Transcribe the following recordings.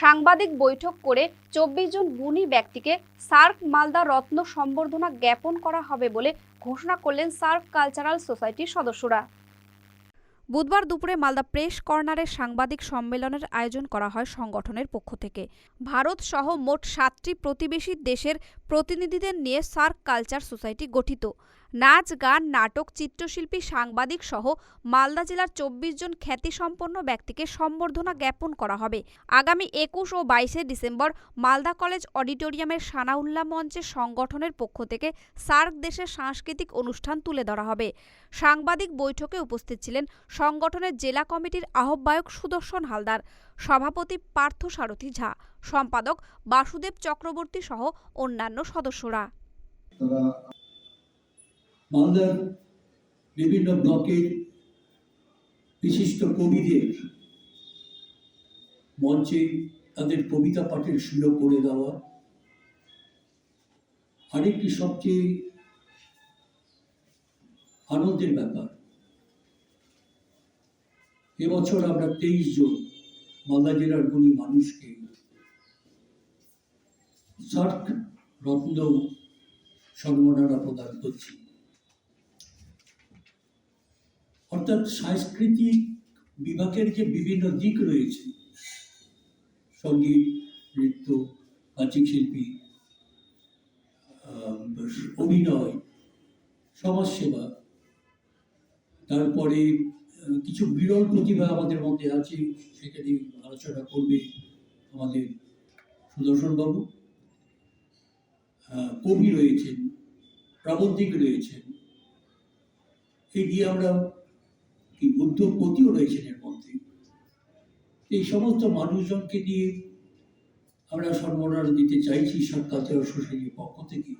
সাংবাদিক বৈঠক করে চব্বিশ জন গুণী ব্যক্তিকে সার্ক মালদা রত্ন সম্বর্ধনা জ্ঞাপন করা হবে বলে ঘোষণা করলেন সার্ক কালচারাল সোসাইটির সদস্যরা। বুধবার দুপুরে মালদা প্রেস কর্নারে সাংবাদিক সম্মেলনের আয়োজন করা হয় সংগঠনের পক্ষ থেকে। ভারত সহ মোট সাতটি প্রতিবেশী দেশের প্রতিনিধিদের নিয়ে সার্ক কালচার সোসাইটি গঠিত। নাচ, গান, নাটক, চিত্রশিল্পী, সাংবাদিক সহ মালদা জেলার চব্বিশ জন খ্যাতিসম্পন্ন ব্যক্তিকে সম্বর্ধনা জ্ঞাপন করা হবে। আগামী একুশ ও বাইশে ডিসেম্বর মালদা কলেজ অডিটোরিয়ামের সানাউল্লাহ মঞ্চে সংগঠনের পক্ষ থেকে সার্ক দেশের সাংস্কৃতিক অনুষ্ঠান তুলে ধরা হবে। সাংবাদিক বৈঠকে উপস্থিত ছিলেন সংগঠনের জেলা কমিটির আহ্বায়ক সুদর্শন হালদার, সভাপতি পার্থ সারথী ঝা, সম্পাদক বাসুদেব চক্রবর্তী সহ অন্যান্য সদস্যরা। মালদার বিভিন্ন ব্লকের বিশিষ্ট কবিদের মঞ্চে তাদের কবিতা পাঠের সুযোগ করে দেওয়া। আরেকটি সবচেয়ে আনন্দের ব্যাপার, এবছর আমরা তেইশ জন মালদা জেলার গুণী মানুষকে সার্ক রত্ন সম্মাননা প্রদান করছি। অর্থাৎ সাংস্কৃতিক বিভাগের যে বিভিন্ন দিক রয়েছে, সংগীত, নৃত্য বাচিক শিল্পী অভিনয়, সমাজসেবা, তারপরে কিছু বিরল প্রতিভা আমাদের মধ্যে আছে সেখানে আলোচনা করবে আমাদের সুদর্শনবাবু। কবি রয়েছেন, প্রাবন্ধিক রয়েছেন। এই দিয়ে আমরা কি উদ্যোগপতিও রয়েছেন এর মধ্যে। এই সমস্ত মানুষজনকে নিয়ে আমরা সম্মাননা দিতে চাইছি সরকার সোসাইটির পক্ষ থেকে।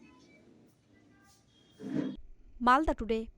মালদা টুডে